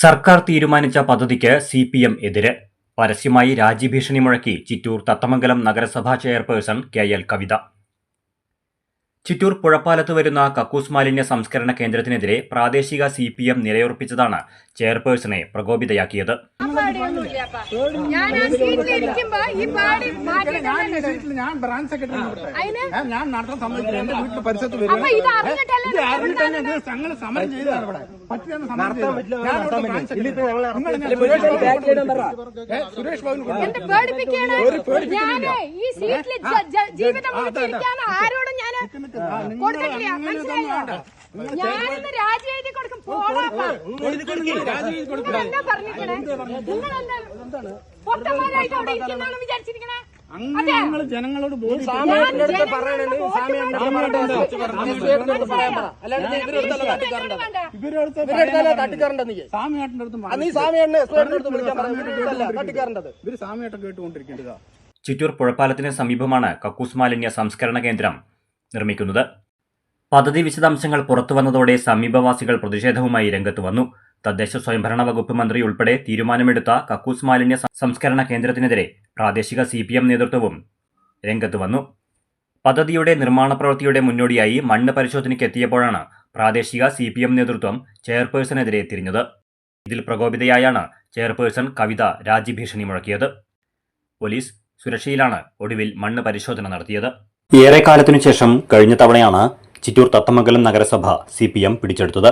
സർക്കാർ തീരുമാനിച്ച പദ്ധതിക്ക് സി പി എം എതിര്. പരസ്യമായി രാജ്യഭീഷണി മുഴക്കി ചിറ്റൂർ തത്തമംഗലം നഗരസഭാ chairperson K L Kavitha. Chittur പുഴപ്പാലത്ത് വരുന്ന കക്കൂസ് മാലിന്യ സംസ്കരണ കേന്ദ്രത്തിനെതിരെ പ്രാദേശിക സി പി എം നിലയുറപ്പിച്ചതാണ് ചെയർപേഴ്സണെ പ്രകോപിതയാക്കിയത്. ഞാൻ ഈ സീറ്റിൽ ജീവിതം ആരോടും ഞാൻ കൊടുത്തിട്ടില്ല മനസ്സിലായോ? ഞാനിന്ന് രാജി എഴുതി കൊടുക്കും പോടാപ്പാ നിങ്ങളെന്താ പറഞ്ഞിരിക്കണേ? നിങ്ങളെന്താ പൊട്ടന്മാരായിട്ട് അവിടെ ഇരിക്കുന്നാണ് വിചാരിച്ചിരിക്കണേ? അങ്ങനെ ഞങ്ങൾ ജനങ്ങളോട് ചിറ്റൂർ പുഴപ്പാലത്തിന് സമീപമാണ് കക്കൂസ് മാലിന്യ സംസ്കരണ കേന്ദ്രം. നിർമ്മിക്കുന്നത്. പദ്ധതി വിശദാംശങ്ങൾ പുറത്തുവന്നതോടെ സമീപവാസികൾ പ്രതിഷേധവുമായി രംഗത്ത് വന്നു. തദ്ദേശ സ്വയംഭരണ വകുപ്പ് മന്ത്രി ഉൾപ്പെടെ തീരുമാനമെടുത്ത കക്കൂസ് മാലിന്യ സംസ്കരണ കേന്ദ്രത്തിനെതിരെ പ്രാദേശിക സി നേതൃത്വവും രംഗത്ത് വന്നു. പദ്ധതിയുടെ നിർമ്മാണ പ്രവൃത്തിയുടെ മുന്നോടിയായി മണ്ണ് പരിശോധനയ്ക്ക് എത്തിയപ്പോഴാണ് പ്രാദേശിക സി പി എം നേതൃത്വം ചെയർപേഴ്സണെതിരെ തിരിഞ്ഞത്. ഇതിൽ പ്രകോപിതയായാണ് ചെയർപേഴ്സൺ കവിത രാജ്യഭീഷണി മുഴക്കിയത് പോലീസ് സുരക്ഷയിലാണ് ഒടുവിൽ മണ്ണ് പരിശോധന നടത്തിയത്. ഏറെക്കാലത്തിനു ശേഷം കഴിഞ്ഞ തവണയാണ് ചിറ്റൂർ തത്തമംഗലം നഗരസഭ സി പിടിച്ചെടുത്തത്.